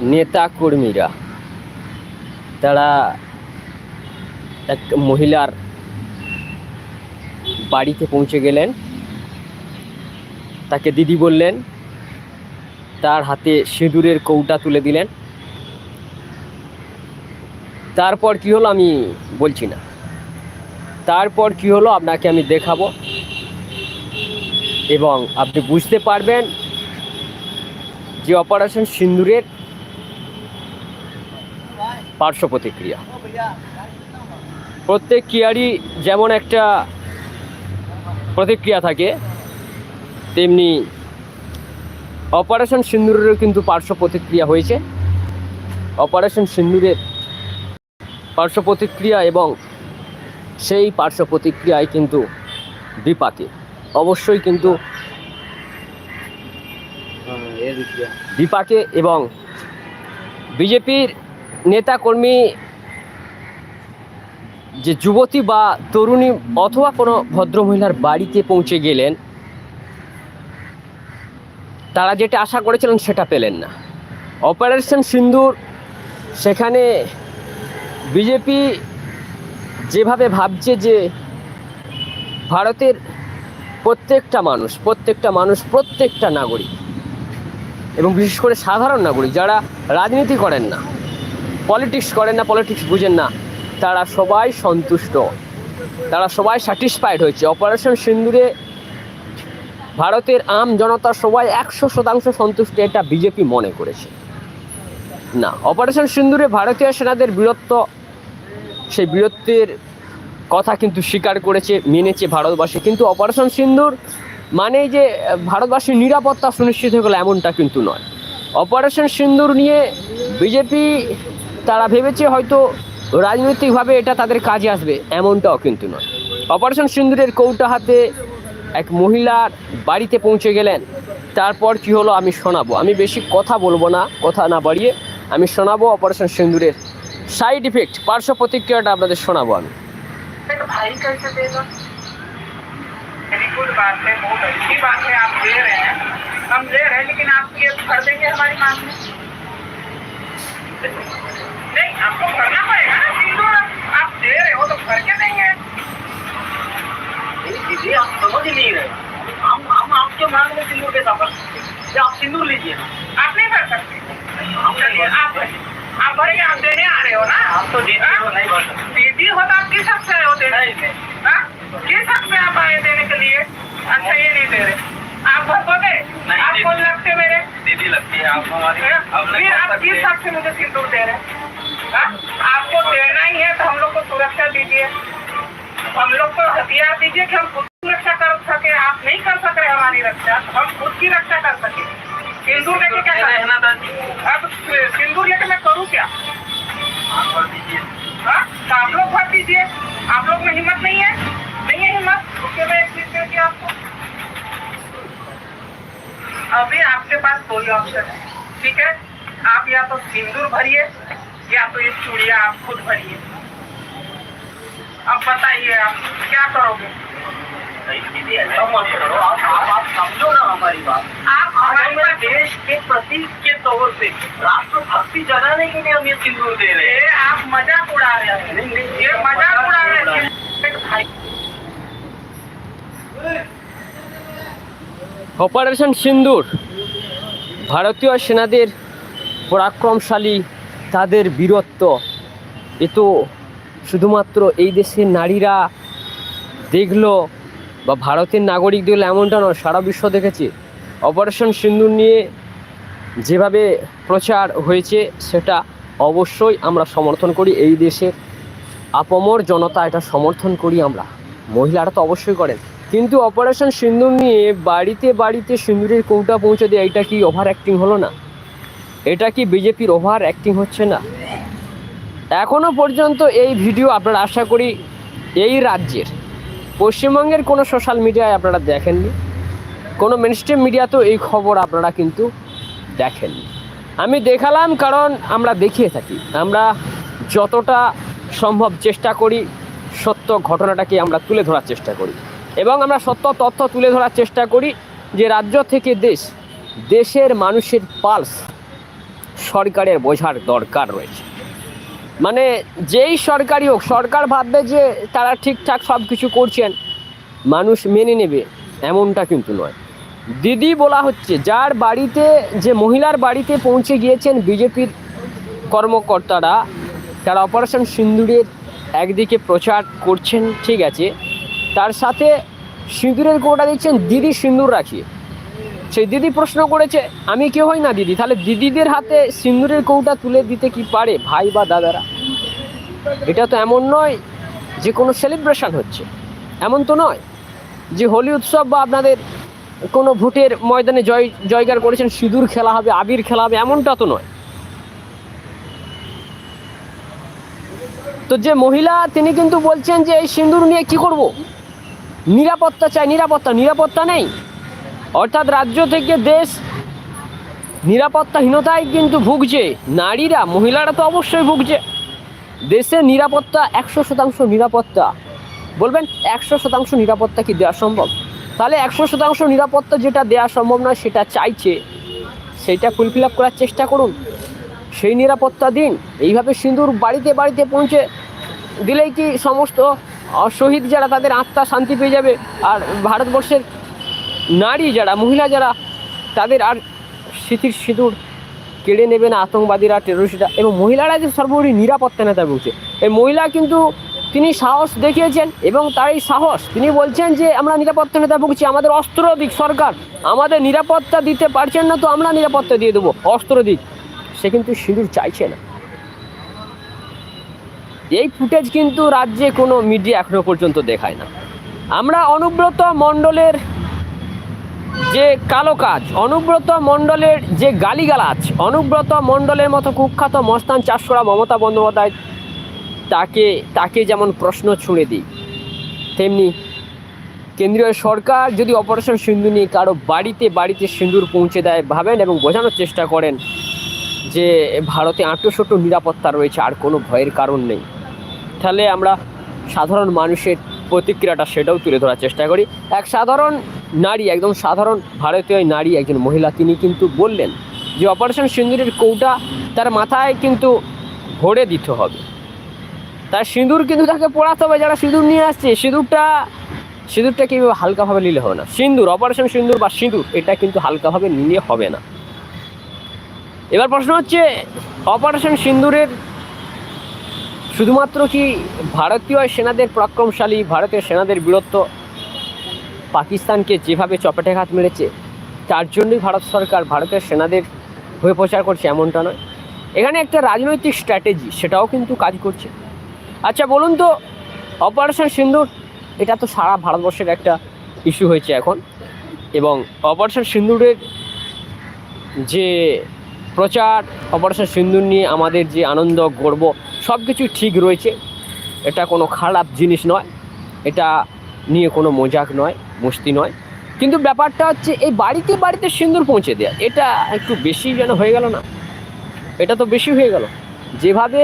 নেতা কর্মীরা, তারা এক মহিলার বাড়িতে পৌঁছে গেলেন। তাকে দিদি বললেন, তার হাতে সিঁদুরের কৌটা তুলে দিলেন। তারপর কি হলো আমি বলছি না। তারপর কি হলো আপনাকে আমি দেখাবো। এবং আপনি বুঝতে পারবেন যে অপারেশন সিন্দুরের পার্শ্ব প্রতিক্রিয়া। প্রত্যেক ক্রিয়ারই যেমন একটা প্রতিক্রিয়া থাকে তেমনি অপারেশন সিন্দুরেরও কিন্তু পার্শ্ব প্রতিক্রিয়া হয়েছে। অপারেশন সিন্দুরের পার্শ্ব প্রতিক্রিয়া এবং সেই পার্শ্ব প্রতিক্রিয়ায় কিন্তু বিপাকে অবশ্যই কিন্তু বিপাকে এবং বিজেপির নেতাকর্মী যে যুবতী বা তরুণী অথবা কোনো ভদ্রমহিলার বাড়িতে পৌঁছে গেলেন, তারা যেটা আশা করেছিলেন সেটা পেলেন না। অপারেশন সিন্দুর, সেখানে বিজেপি যেভাবে ভাবছে যে ভারতের প্রত্যেকটা মানুষ প্রত্যেকটা মানুষ, প্রত্যেকটা নাগরিক এবং বিশেষ করে সাধারণ নাগরিক যারা রাজনীতি করেন না পলিটিক্স করেন না, পলিটিক্স বুঝেন না। তারা সবাই সন্তুষ্ট। তারা সবাই স্যাটিসফাইড হয়েছে। অপারেশন সিন্দুরে ভারতের আম জনতা সবাই একশো শতাংশ সন্তুষ্ট, এটা বিজেপি মনে করেছে। না অপারেশন সিন্দুরে ভারতীয় সেনাদের বীরত্ব, সেই বীরত্বের কথা কিন্তু স্বীকার করেছে, মেনেছে ভারতবাসী। কিন্তু অপারেশন সিন্দুর মানে যে ভারতবাসীর নিরাপত্তা সুনিশ্চিত হয়ে গেল, এমনটা কিন্তু নয়। অপারেশন সিন্দুর নিয়ে বিজেপি তারা ভেবেছে হয়তো রাজনৈতিকভাবে এটা তাদের কাজে আসবে এমনটাও কিন্তু নয় অপারেশন সিন্দুরের কৌটা হাতে এক মহিলার বাড়িতে পৌঁছে গেলেন তারপর কি হলো আমি শোনাবো আমি বেশি কথা বলবো না কথা না বাড়িয়ে আমি শোনাবো অপারেশন সিন্দুরের সাইড ইফেক্ট পার্শ্ব প্রতিক্রিয়াটা আপনাদের শোনাবো আমি एक भाई कैसे देगा वेरी गुड बात है बहुत अच्छी बात है आप दे रहे हैं हम दे रहे हैं लेकिन आप ये भर देंगे हमारी मांग में नहीं आपको भरना पड़ेगा ना? सिंदूर आप दे रहे हो तो भर के देंगे। दीदी आप समझ नहीं रहे। हम हम आपके मांग में सिंदूर के साथ या आप सिंदूर लीजिए। आप नहीं भर सकते। भर आप आप भरेंगे आप देने आ रहे हो ना? आप तो दीदी हो नहीं भर सकते। दीदी हो तो आप किस हक से आए हो देने? हाँ? किस हक से आप आए देने के लिए? अच्छा ये नहीं दे रहे। आप भर दोगे नहीं, आप कौन लगते मेरे? दीदी लगती है आप हमारी कर आप किस हक से मुझे सिंदूर दे रहे हैं? हाँ? आपको देना ही है तो हम लोग को सुरक्षा दीजिए। हम लोग को हथियार दीजिए कि हम खुद की रक्षा कर सके आप नहीं कर सक रहे हमारी रक्षा हम खुद की रक्षा कर सके। सिंदूर लेके क्या दे रहे हैं ना करें? दादी? अब सिंदूर लेके मैं करूँ क्या? आप हाँ? तो आप लोग भर दीजिए। आप लोग में हिम्मत नहीं है? नहीं है हिम्मत? उसके मैं एक चीज़ देती आपको। अभी आपके पास दो ही ऑप्शन है ठीक है? आप या तो सिंदूर भरिए या तो ये चूड़िया आप खुद भरिए अब बताइए आप क्या करोगे नहीं दीदी ऐसा मत करो आप आप आप समझो ना हमारी बात आप हमारी हमारे बात देश के प्रतीक के तौर पे राष्ट्र भक्ति जगाने के लिए हम ये सिंदूर दे रहे हैं ये आप मजाक उड़ा रहे हैं नहीं, नहीं, ये मजाक उड़ा रहे हैं एक भाई অপারেশন সিন্দুর ভারতীয় সেনাদের পরাক্রমশালী তাদের বীরত্ব। এ তো শুধুমাত্র এই দেশের নারীরা দেখল বা ভারতের নাগরিক দেখল এমনটা নয়, সারা বিশ্ব দেখেছে। অপারেশন সিন্দুর নিয়ে যেভাবে প্রচার হয়েছে, সেটা অবশ্যই আমরা সমর্থন করি। এই দেশের আপামর জনতা এটা সমর্থন করি আমরা। মহিলারা তো অবশ্যই করেন। কিন্তু অপারেশন সিন্দুর নিয়ে বাড়িতে বাড়িতে সিন্দুরের কৌটা পৌঁছে দেয়, এটা কি ওভার অ্যাক্টিং হলো না? এটা কি বিজেপির ওভার? অ্যাক্টিং হচ্ছে না। এখনও পর্যন্ত এই ভিডিও আপনারা আশা করি এই রাজ্যের, পশ্চিমবঙ্গের কোনো সোশ্যাল মিডিয়ায় আপনারা দেখেননি। কোনো মেনস্ট্রিম মিডিয়াতেও এই খবর আপনারা কিন্তু দেখেননি। আমি দেখালাম কারণ আমরা দেখিয়ে থাকি। আমরা যতটা সম্ভব চেষ্টা করি, সত্য ঘটনাটাকে আমরা তুলে ধরার চেষ্টা করি। এবং আমরা সত্য তথ্য তুলে ধরার চেষ্টা করি যে রাজ্য থেকে দেশ, দেশের মানুষের পালস সরকারের বোঝার দরকার রয়েছে। মানে যেই সরকারই হোক, সরকার ভাববে যে তারা ঠিকঠাক সব কিছু করছেন, মানুষ মেনে নেবে, এমনটা কিন্তু নয়। দিদি বলা হচ্ছে, যার বাড়িতে, যে মহিলার বাড়িতে পৌঁছে গিয়েছেন বিজেপির কর্মকর্তারা, তারা অপারেশন সিন্দুরের একদিকে প্রচার করছেন, ঠিক আছে। তার সাথে সিঁদুরের কোটা দিচ্ছেন দিদি সিন্দুর রাখিয়ে। সেই দিদি প্রশ্ন করেছে, আমি কেউ হই না দিদি? তাহলে দিদিদের হাতে সিন্দুরের কৌটা তুলে দিতে কি পারে ভাই বা দাদারা? এটা তো এমন নয় যে কোনো সেলিব্রেশন হচ্ছে। এমন তো নয় যে হোলি উৎসব বা আপনাদের কোনো ভোটের ময়দানে জয়, জয়গার করেছেন, সিঁদুর খেলা হবে, আবির খেলা হবে, এমনটা তো নয়। তো যে মহিলা, তিনি কিন্তু বলছেন যে, এই সিঁদুর নিয়ে কি করব? নিরাপত্তা চাই, নিরাপত্তা নিরাপত্তা নেই। অর্থাৎ রাজ্য থেকে দেশ নিরাপত্তাহীনতায় কিন্তু ভুগছে। নারীরা, মহিলারা তো অবশ্যই ভুগছে। দেশের নিরাপত্তা একশো শতাংশ নিরাপত্তা। বলবেন একশো শতাংশ নিরাপত্তা কি দেওয়া সম্ভব? তাহলে একশো শতাংশ নিরাপত্তা যেটা দেওয়া সম্ভব নয়, সেটা চাইছে। সেইটা ফুলফিল আপ করার চেষ্টা করুন। সেই নিরাপত্তা দিন। এইভাবে সিঁদুর বাড়িতে বাড়িতে পৌঁছে দিলেই কি সমস্ত শহীদ যারা তাদের আত্মা শান্তি পেয়ে যাবে। আর ভারতবর্ষের নারী যারা, মহিলা যারা, তাদের আর স্মৃতির সিঁদুর কেড়ে নেবে না আতঙ্কবাদীরা টেরোরিস্টরা এবং মহিলারা যে সর্বোপরি নিরাপত্তা নেতা বলছে। এই মহিলা কিন্তু তিনি সাহস দেখিয়েছেন এবং তার এই সাহস, তিনি বলছেন যে, আমরা নিরাপত্তা নেতা ভুগছি আমাদের অস্ত্র দিক সরকার, আমাদের নিরাপত্তা দিতে পারছেন না তো আমরা নিরাপত্তা দিয়ে দেবো, অস্ত্র দিক। সে কিন্তু সিঁদুর চাইছে না। এই ফুটেজ কিন্তু রাজ্যে কোনো মিডিয়া এখনও পর্যন্ত দেখায় না। আমরা অনুব্রত মণ্ডলের যে কালো কাজ, অনুব্রত মণ্ডলের যে গালিগালাজ, অনুব্রত মণ্ডলের মতো কুখ্যাত মস্তান চাষ করা মমতা বন্দ্যোপাধ্যায় তাকে তাকে যেমন প্রশ্ন ছুঁড়ে দিই, তেমনি কেন্দ্রীয় সরকার যদি অপারেশন সিন্ধু নিয়ে কারও বাড়িতে বাড়িতে সিঁদুর পৌঁছে দেয় ভাবেন এবং বোঝানোর চেষ্টা করেন যে ভারতে আঁটোশোটো নিরাপত্তা রয়েছে, আর কোনো ভয়ের কারণ নেই। তাহলে আমরা সাধারণ মানুষের প্রতিক্রিয়াটা সেটাও তুলে ধরার চেষ্টা করি। এক সাধারণ নারী, একদম সাধারণ ভারতীয় নারী, একজন মহিলা, তিনি কিন্তু বললেন যে অপারেশন সিন্দুরের কৌটা তার মাথায় কিন্তু ভরে দিতে হবে। তার সিঁদুর কিন্তু তাকে পড়াতে হবে, যারা সিঁদুর নিয়ে আসছে, সিঁদুরটা সিঁদুরটা কীভাবে হালকাভাবে নিলে হবে না? সিঁদুর, অপারেশন সিঁদুর বা সিঁদুর, এটা কিন্তু হালকাভাবে নিলে হবে না। এবার প্রশ্ন হচ্ছে, অপারেশন সিন্দুরের শুধুমাত্র কি ভারতীয় সেনাদের পরাক্রমশালী ভারতীয় সেনাদের বীরত্ব পাকিস্তানকে যেভাবে চপেটে হাত মেরেছে, তার জন্যই ভারত সরকার ভারতের সেনাদের হয়ে প্রচার করছে, এমনটা নয়। এখানে একটা রাজনৈতিক স্ট্র্যাটেজি সেটাও কিন্তু কাজ করছে। আচ্ছা বলুন তো অপারেশন সিন্দুর, এটা তো সারা ভারতবর্ষের একটা ইস্যু হয়েছে এখন। এবং অপারেশন সিন্দুরের যে প্রচার অপারেশন সিন্দুর নিয়ে আমাদের যে আনন্দ, গর্ব সব কিছু ঠিক রয়েছে। এটা কোনো খারাপ জিনিস নয়। এটা নিয়ে কোনো মজাক নয়, মস্তি নয়। কিন্তু ব্যাপারটা হচ্ছে এই বাড়িতে বাড়িতে সিন্দুর পৌঁছে দেওয়া এটা একটু বেশি যেন হয়ে গেল না? এটা তো বেশি হয়ে গেল। যেভাবে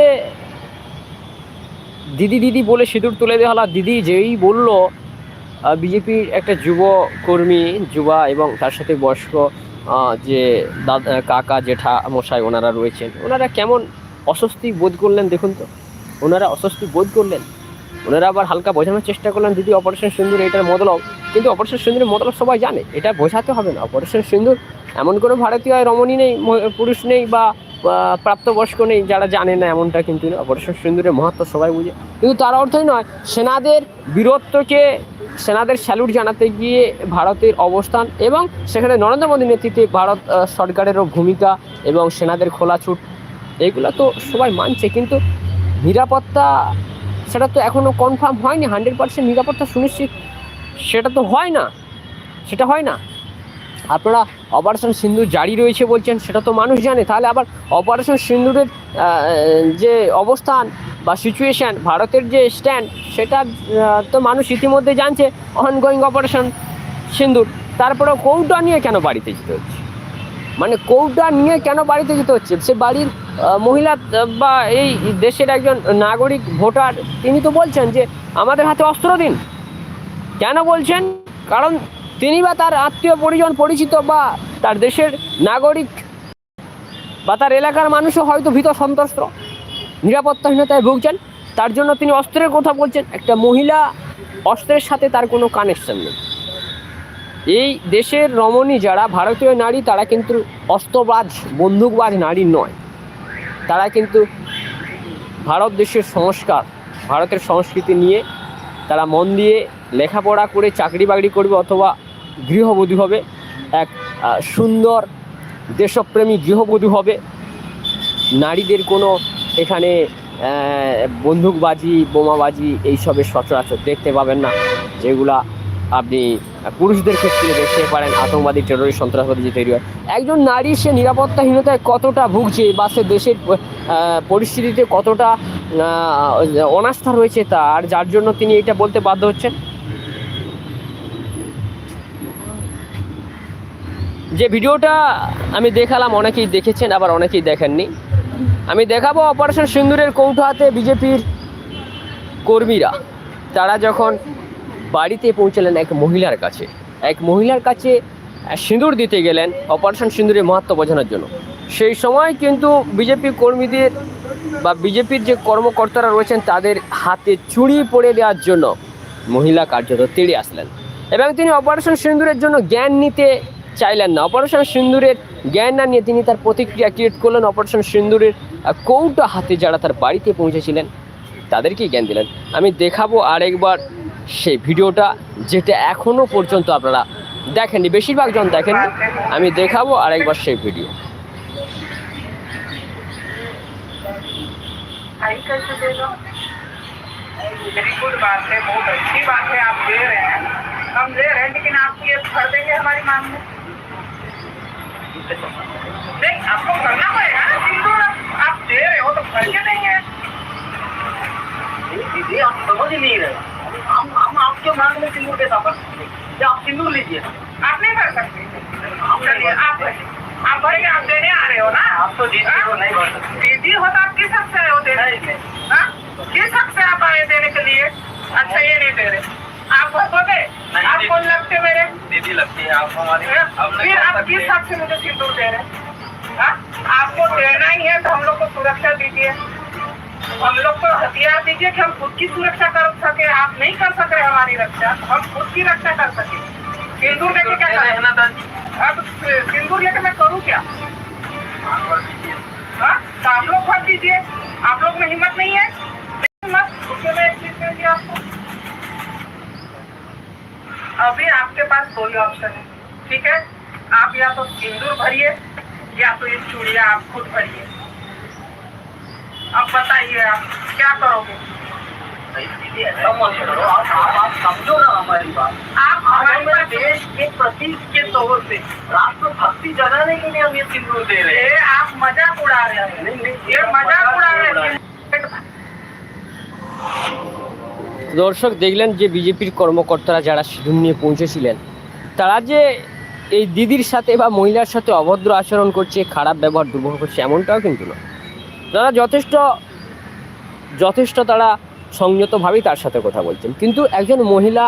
দিদি দিদি বলে সিঁদুর তুলে দেওয়া হলো দিদি যেই বলল বিজেপির একটা যুব কর্মী, যুবা এবং তার সাথে বয়স্ক যে দাদা, কাকা, জেঠা মশাই ওনারা রয়েছেন, ওনারা কেমন অস্বস্তি বোধ করলেন দেখুন তো? ওনারা অস্বস্তি বোধ করলেন? ওনারা আবার হালকা বোঝানোর চেষ্টা করলেন, দিদি অপারেশন সিন্দুর এটার মতলব কিন্তু অপারেশন সিন্দুরের মতলব সবাই জানে, এটা বোঝাতে হবে না। অপারেশন সিন্দুর এমন কোনো ভারতীয় রমণী নেই পুরুষ নেই বা প্রাপ্তবয়স্ক নেই যারা জানে না এমনটা কিন্তু অপারেশন সিন্দুরের মহত্ব সবাই বুঝে। কিন্তু তার অর্থই নয়, সেনাদের বীরত্বকে, সেনাদের স্যালুট জানাতে গিয়ে ভারতের অবস্থান এবং সেখানে নরেন্দ্র মোদীর নেতৃত্বে ভারত সরকারেরও ভূমিকা এবং সেনাদের খোলা ছুট এগুলো তো সবাই মানছে। কিন্তু নিরাপত্তা সেটা তো এখনও কনফার্ম হয়নি হান্ড্রেড পার্সেন্ট নিরাপত্তা সুনিশ্চিত, সেটা তো হয় না, সেটা হয় না। আপনারা অপারেশন সিন্দুর জারি রয়েছে বলছেন, সেটা তো মানুষ জানে। তাহলে আবার অপারেশন সিন্দুরের যে অবস্থান বা সিচুয়েশান ভারতের যে স্ট্যান্ড সেটা তো মানুষ ইতিমধ্যে জানছে অনগোয়িং অপারেশন সিন্দুর। তারপরেও কৌটা নিয়ে কেন বাড়িতে যেতে হচ্ছে? মানে কৌটা নিয়ে কেন বাড়িতে যেতে হচ্ছে? সে বাড়ির মহিলা বা এই দেশের একজন নাগরিক, ভোটার, তিনি তো বলছেন যে আমাদের হাতে অস্ত্র দিন। কেন বলছেন? কারণ তিনি বা তার আত্মীয় পরিজন, পরিচিত বা তার দেশের নাগরিক বা তার এলাকার মানুষও হয়তো ভীত সন্ত্রস্ত, নিরাপত্তাহীনতায় ভুগছেন। তার জন্য তিনি অস্ত্রের কথা বলছেন। একটা মহিলা অস্ত্রের সাথে তার কোনো কানেকশন নেই। এই দেশের রমণী যারা, ভারতীয় নারী, তারা কিন্তু অস্ত্রবাজ, বন্দুকবাজ নারী নয়। তারা কিন্তু ভারত দেশের সংস্কার, ভারতের সংস্কৃতি নিয়ে তারা মন দিয়ে লেখাপড়া করে, চাকরি বাকরি করবে অথবা গৃহবধূ হবে। এক সুন্দর দেশপ্রেমী গৃহবধূ হবে। নারীদের কোনো এখানে বন্দুকবাজি, বোমাবাজি এইসবের সচরাচর দেখতে পাবেন না, যেগুলা আপনি পুরুষদের ক্ষেত্রে দেখতে পারেন আতঙ্কবাদী টেরোরিস্ট সন্ত্রাসবাদী যে তৈরি হয়। একজন নারী, সে নিরাপত্তাহীনতায় কতটা ভুগছে, বা সে দেশের পরিস্থিতিতে কতটা অনাস্থা রয়েছে তার যার জন্য তিনি এটা বলতে বাধ্য হচ্ছেন? যে ভিডিওটা আমি দেখালাম, অনেকেই দেখেছেন, আবার অনেকেই দেখেননি। আমি দেখাবো অপারেশন সিন্দুরের কৌটো হাতে বিজেপির কর্মীরা। তারা যখন বাড়িতে পৌঁছালেন এক মহিলার কাছে। এক মহিলার কাছে সিঁদুর দিতে গেলেন, অপারেশন সিঁদুরের মাহাত্ম বোঝানোর জন্য। সেই সময় কিন্তু বিজেপি কর্মীদের বা বিজেপির যে কর্মকর্তারা রয়েছেন, তাদের হাতে চুড়ি পড়ে দেওয়ার জন্য মহিলা কার্যত তেড়ে আসলেন এবং তিনি অপারেশন সিন্দুরের জন্য জ্ঞান নিতে চাইলেন না। অপারেশন সিন্দুরের জ্ঞান না নিয়ে তিনি তার প্রতিক্রিয়া ক্রিয়েট করলেন। অপারেশন সিন্দুরের কৌটা হাতে যারা তার বাড়িতে পৌঁছেছিলেন, তাদেরকেই জ্ঞান দিলেন। আমি দেখাবো আরেকবার সেই ভিডিওটা যেটা এখনো পর্যন্ত আপনারা দেখেননি বেশিরভাগ জন দেখেননি আমি দেখাবো আরেকবার সেই ভিডিও आई कैसे दे दो वेरी गुड बात है बहुत अच्छी बात है आप दे रहे हैं हम दे रहे हैं लेकिन आप ये भर देंगे हमारी मांग में नहीं आपको भरना पड़ेगा ना सिंदूर आप दे रहे हो तो भर के देंगे नहीं, दीदी आप समझ ही नहीं रहे हम हम आपके मांग में सिंदूर कर सकते या आप सिंदूर लीजिए। आप नहीं भर सकते। चलिए आप। आप भरिए आप देने आ रहे हो ना? आप तो दीदी को नहीं भर सकते। दीदी हो तो आप किस हक से हो देने। हाँ? किस हक से आप आए देने के लिए? अच्छा ये नहीं दे रहे। आप भर आप कौन लगते मेरे? दीदी लगती है आप हमारी फिर आप किस हक से मुझे सिंदूर दे रहे हैं? हाँ? आपको देना ही है तो हम लोग को सुरक्षा दीजिए। हम लोग को हथियार दीजिए कि हम खुद की सुरक्षा कर सके आप नहीं कर सक रहे हमारी रक्षा हम खुद की रक्षा कर सके। सिंदूर लेके क्या है करें? ना दादी? अब सिंदूर लेके मैं करूँ क्या? हाँ? तो आप लोग भर दीजिए। आप लोग में हिम्मत नहीं है। हिम्मत। उसके मैं एक चीज़ कह आपको। अभी आपके पास दो ही ऑप्शन है। ठीक है? आप या तो सिंदूर भरिए या तो ये चूड़िया आप खुद भरिए। अब बताइए आप क्या करोगे नहीं, दीदी ऐसा मत करो आप आप आप समझो ना हमारी बात आप आज हमारे हमें देश के प्रतीक के तौर पे राष्ट्रभक्ति जगाने के लिए हम ये सिंदूर दे रहे हैं ये आप मजाक उड़ा रहे हैं नहीं, नहीं, ये मजाक उड़ा रहे उड़ा हैं দর্শক দেখলেন যে বিজেপির কর্মকর্তারা যারা সিঁদুর নিয়ে পৌঁছেছিলেন তারা যে এই দিদির সাথে বা মহিলার সাথে অভদ্র আচরণ করছে খারাপ ব্যবহার দুর্ব্যবহার করছে এমনটাও কিন্তু না তারা যথেষ্ট যথেষ্ট তারা সংযতভাবেই তার সাথে কথা বলছেন। কিন্তু একজন মহিলা,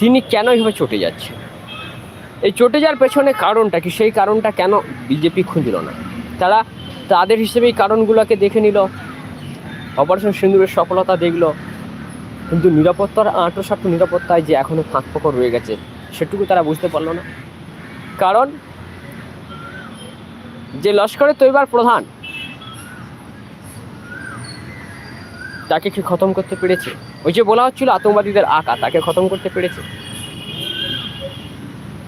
তিনি কেন এইভাবে চটে যাচ্ছেন? এই চটে যাওয়ার পেছনে কারণটা কি? সেই কারণটা কেন বিজেপি খুঁজল না? তারা তাদের হিসেবে এই কারণগুলোকে দেখে নিল, অপারেশন সিন্দুরের সফলতা দেখল, কিন্তু নিরাপত্তার আঁটোসাঁটো নিরাপত্তায় যে এখনও ফাঁক ফোকর রয়ে গেছে, সেটুকু তারা বুঝতে পারল না। কারণ, যে লস্করের তৈবার প্রধান তাকে কি খতম করতে পেরেছে। ওই যে বলা হচ্ছিল আতঙ্কবাদীদের আঁকা, তাকে খতম করতে পেরেছে।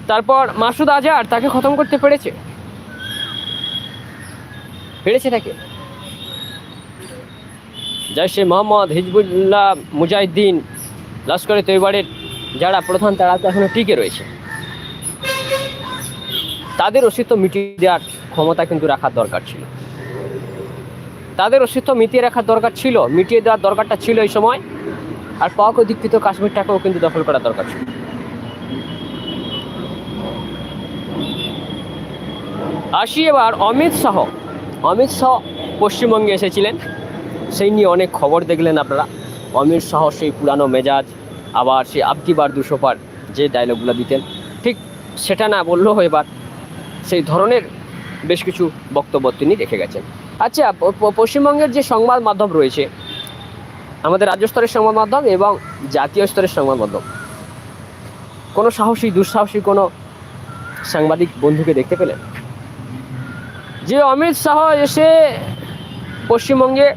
তারপর মাসুদ আজহার তাকে খতম করতে পেরেছে। পেরেছে তাকে। জৈশে মোহাম্মদ হিজবুল্লাহ মুজাহিদ্দিন লস্করে তৈবারের যারা প্রধান, তারা তো এখনও টিকে রয়েছে। তাদের অস্তিত্ব মিটিয়ে দেওয়ার ক্ষমতা কিন্তু রাখার দরকার ছিল। তাদের অস্তিত্ব মিটিয়ে রাখার দরকার ছিল, মিটিয়ে দেওয়ার দরকারটা ছিল এই সময়। আর পাক অধিকৃত কাশ্মীরটাকেও কিন্তু দখল করা দরকার ছিল। আসি এবার অমিত শাহ। অমিত শাহ পশ্চিমবঙ্গে এসেছিলেন। সেই নিয়ে অনেক খবর দেখলেন আপনারা। অমিত শাহ সেই পুরানো মেজাজ, আবার সেই আবকি বার দুশো পার যে ডায়লগগুলো দিতেন। ঠিক সেটা না বললেও এবার সেই ধরনের বেশ কিছু বক্তব্য তিনি রেখে গেছেন। আচ্ছা পশ্চিমবঙ্গের যে সংবাদ মাধ্যম রয়েছে, আমাদের রাজ্য স্তরের সংবাদ মাধ্যম এবং জাতীয় স্তরের সংবাদ মাধ্যম, কোনো সাহসী, দুঃসাহসী কোনো সাংবাদিক বন্ধুকে দেখতে পেলেন? যে অমিত শাহ এসে পশ্চিমবঙ্গে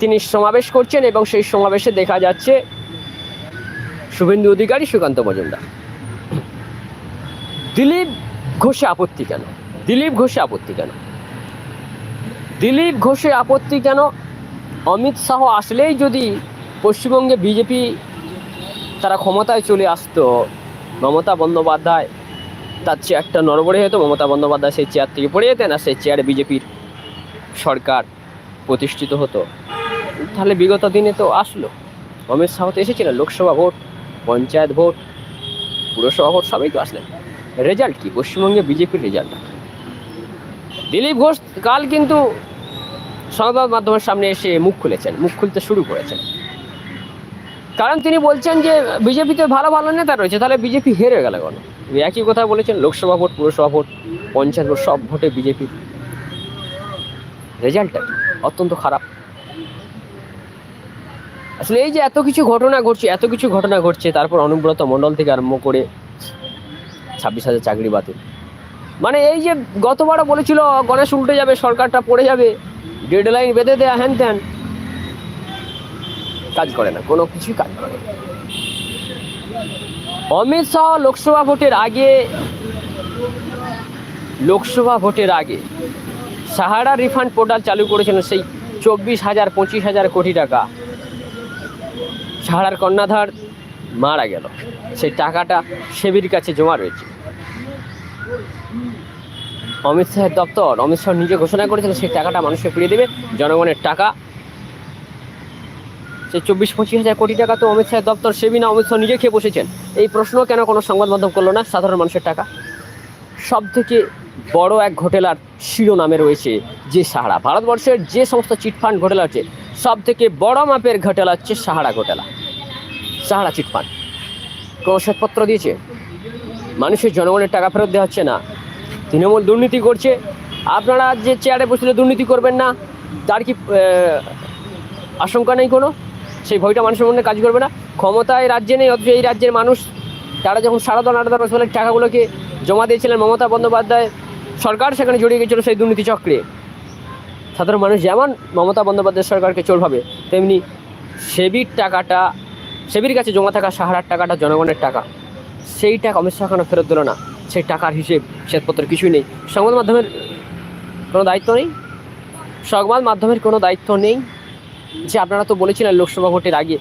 তিনি সমাবেশ করছেন এবং সেই সমাবেশে দেখা যাচ্ছে শুভেন্দু অধিকারী, সুকান্ত মজুমদার। দিলীপ ঘোষে আপত্তি কেন? দিলীপ ঘোষে আপত্তি কেন? দিলীপ ঘোষে আপত্তি কেন? অমিত শাহ আসলেই যদি পশ্চিমবঙ্গে বিজেপি তারা ক্ষমতায় চলে আসতো, মমতা বন্দ্যোপাধ্যায় তার চেয়ারটা নড়বড়ে হতো, মমতা বন্দ্যোপাধ্যায় সেই চেয়ার থেকে পড়ে যেতেন আর সেই চেয়ারে বিজেপির সরকার প্রতিষ্ঠিত হতো। তাহলে বিগত দিনে তো আসলো। অমিত শাহ তো এসেছিলেন লোকসভা ভোট, পঞ্চায়েত ভোট, পুরসভা ভোট, সবাই তো আসলেন। রেজাল্ট কি? পশ্চিমবঙ্গে বিজেপির রেজাল্ট। দিলীপ ঘোষ কাল কিন্তু সংবাদ মাধ্যমের সামনে এসে মুখ খুলেছেন, মুখ খুলতে শুরু করেছেন। কারণ তিনি বলছেন যে, বিজেপিতে ভালো ভালো নেতা রয়েছে, তাহলে বিজেপি হেরে গেল কেন? একই কথা বলেছেন, লোকসভা ভোট, পুরসভা ভোট, পঞ্চায়েত ভোট, সব ভোটে বিজেপির রেজাল্টটা অত্যন্ত খারাপ। আসলে এই যে এত কিছু ঘটনা ঘটছে, এত কিছু ঘটনা ঘটছে, তারপর অনুব্রত মণ্ডল থেকে আরম্ভ করে ছাব্বিশ হাজার চাকরি বাতিল। মানে এই যে গতবারও বলেছিল, গণেশ উল্টে যাবে, সরকারটা পড়ে যাবে ডেড লাইন বেঁধে দেয়া হ্যান ত্যান। কাজ করে না, কোনো কিছুই কাজ করে না। অমিত শাহ লোকসভা ভোটের আগে, লোকসভা ভোটের আগে সাহারা রিফান্ড পোর্টাল চালু করেছিলেন সেই চব্বিশ হাজার, পঁচিশ হাজার কোটি টাকা। সাহারার কন্যাধার মারা গেল। সেই টাকাটা সেবির কাছে জমা রয়েছে। অমিত শাহের দপ্তর, অমিত শাহ নিজে ঘোষণা করেছিলেন সেই টাকাটা মানুষকে ফিরিয়ে দেবে, জনগণের টাকা। সেই চব্বিশ পঁচিশ হাজার কোটি টাকা তো অমিত শাহের দপ্তর সেবি না, অমিত শাহ নিজে খেয়ে বসেছেন। এই প্রশ্ন কেন কোনো সংবাদ মাধ্যম করল না? সাধারণ মানুষের টাকা। সব থেকে বড় এক ঘোটেলার শিরোনামে রয়েছে যে সাহারা। ভারতবর্ষের যে সমস্ত চিটফান্ড ঘোটেলা আছে সব থেকে বড় মাপের ঘোটেলা হচ্ছে সাহারা ঘোটেলা। সাহারা চিটফান্ড। কোনো শ্বেতপত্র দিয়েছে। মানুষের জনগণের টাকা ফেরত দেওয়া হচ্ছে না। তৃণমূল দুর্নীতি করছে। আপনারা যে চেয়ারে বসলে দুর্নীতি করবেন না, তার কি আশঙ্কা নেই কোনো? সেই ভয়টা মানুষের মধ্যে কাজ করবে না। ক্ষমতায় রাজ্যে নেই, অথচ এই রাজ্যের মানুষ, তারা যখন সারদা নারদা রসমালের টাকাগুলোকে জমা দিয়েছিলেন মমতা বন্দ্যোপাধ্যায়, সরকার সেখানে জড়িয়ে গেছিল সেই দুর্নীতি চক্রে। সাধারণ মানুষ যেমন মমতা বন্দ্যোপাধ্যায় সরকারকে চোর ভাবে তেমনি সেবির টাকাটা, সেবির কাছে জমা থাকা সাহারার টাকাটা জনগণের টাকা। সেই টাকা অমিত শাহ কেন ফেরত দিল না? সেই টাকার হিসেব শ্বেতপত্র কিছুই নেই। সংবাদ মাধ্যমের কোনো দায়িত্ব নেই। সংবাদ মাধ্যমের কোনো দায়িত্ব নেই যে আপনারা তো বলেছিলেন লোকসভা ভোটের আগে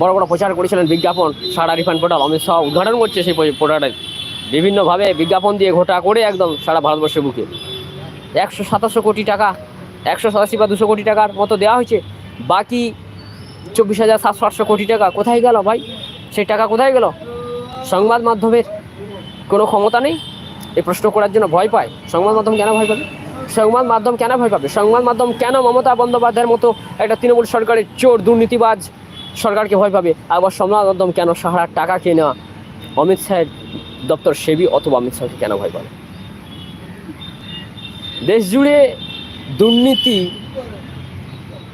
বড় বড় প্রচার করেছিলেন বিজ্ঞাপন, সারা রিফান্ড পোর্টাল অমিত শাহ উদ্ঘাটন করছে সেই পোর্টালের বিভিন্নভাবে বিজ্ঞাপন দিয়ে ঘোটা করে একদম সারা ভারতবর্ষের বুকে। একশো সাতাশশো কোটি টাকা, একশো সাতাশি বা দুশো কোটি টাকার মতো দেওয়া হয়েছে। বাকি চব্বিশ হাজার সাতশো আটশো কোটি টাকা কোথায় গেল ভাই? সেই টাকা কোথায় গেল? সংবাদ মাধ্যমের কোনো ক্ষমতা নেই, এই প্রশ্ন করার জন্য ভয় পায়। সংবাদ মাধ্যম কেন ভয় পাবে? সংবাদ মাধ্যম কেন ভয় পাবে? সংবাদ মাধ্যম কেন মমতা বন্দ্যোপাধ্যায়ের মতো একটা তৃণমূল সরকারের চোর, দুর্নীতিবাজ সরকারকে ভয় পাবে? আবার সংবাদ মাধ্যম কেন সাহারার টাকা কেনা অমিত শাহের দপ্তর সেবি অথবা অমিত শাহকে কেন ভয় পাবে? দেশ জুড়ে দুর্নীতি,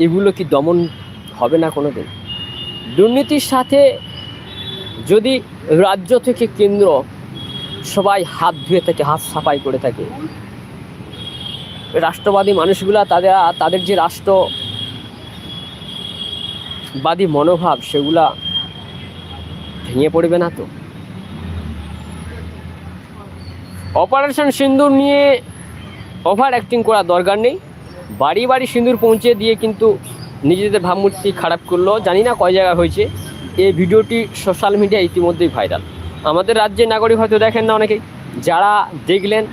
এগুলো কি দমন হবে না কোনো দিন দুর্নীতির সাথে যদি রাজ্য থেকে কেন্দ্র সবাই হাত ধুয়ে থাকে হাত সাফাই করে থাকে। রাষ্ট্রবাদী মানুষগুলা তাদের তাদের যে রাষ্ট্রবাদী মনোভাব, সেগুলা ভেঙে পড়বে না তো? অপারেশন সিন্দুর নিয়ে ওভার অ্যাক্টিং করার দরকার নেই। বাড়ি বাড়ি সিঁদুর পৌঁছে দিয়ে কিন্তু নিজেদের ভাবমূর্তি খারাপ করল। জানি না কয় জায়গায় হয়েছে। এই ভিডিওটি সোশ্যাল মিডিয়ায় ইতিমধ্যেই ভাইরাল আমাদের রাজ্যের নাগরিক হয়তো দেখেন না অনেকেই। যারা দেখলেন,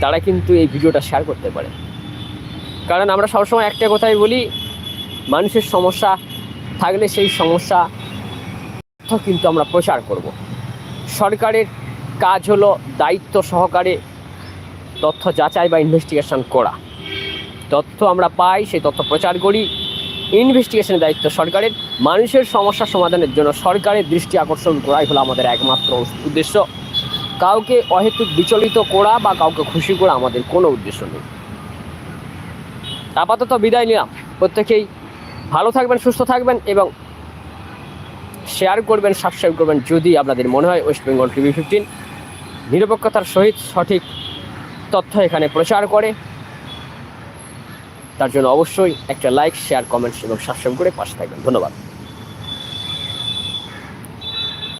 তারা কিন্তু এই ভিডিওটা শেয়ার করতে পারে। কারণ আমরা সবসময় একটা কথাই বলি, মানুষের সমস্যা থাকলে সেই সমস্যা কিন্তু আমরা প্রচার করব। সরকারের কাজ হলো দায়িত্ব সহকারে তথ্য যাচাই বা ইনভেস্টিগেশন করা। তথ্য আমরা পাই, সেই তথ্য প্রচার করি। ইনভেস্টিগেশনের দায়িত্ব সরকারের। মানুষের সমস্যা সমাধানের জন্য সরকারের দৃষ্টি আকর্ষণ করাই হলো আমাদের একমাত্র উদ্দেশ্য। কাউকে অহেতুক বিচলিত করা বা কাউকে খুশি করা আমাদের কোনো উদ্দেশ্য নেই। আপাতত বিদায় নিলাম। প্রত্যেকেই ভালো থাকবেন, সুস্থ থাকবেন এবং শেয়ার করবেন সাবস্ক্রাইব করবেন যদি আপনাদের মনে হয় ওয়েস্ট বেঙ্গল টিভি ফিফটিন নিরপেক্ষতার সহিত সঠিক তথ্য এখানে প্রচার করে। তার জন্য অবশ্যই একটা লাইক শেয়ার কমেন্টস এবং সাবস্ক্রাইব করে পাশে থাকবেন। ধন্যবাদ।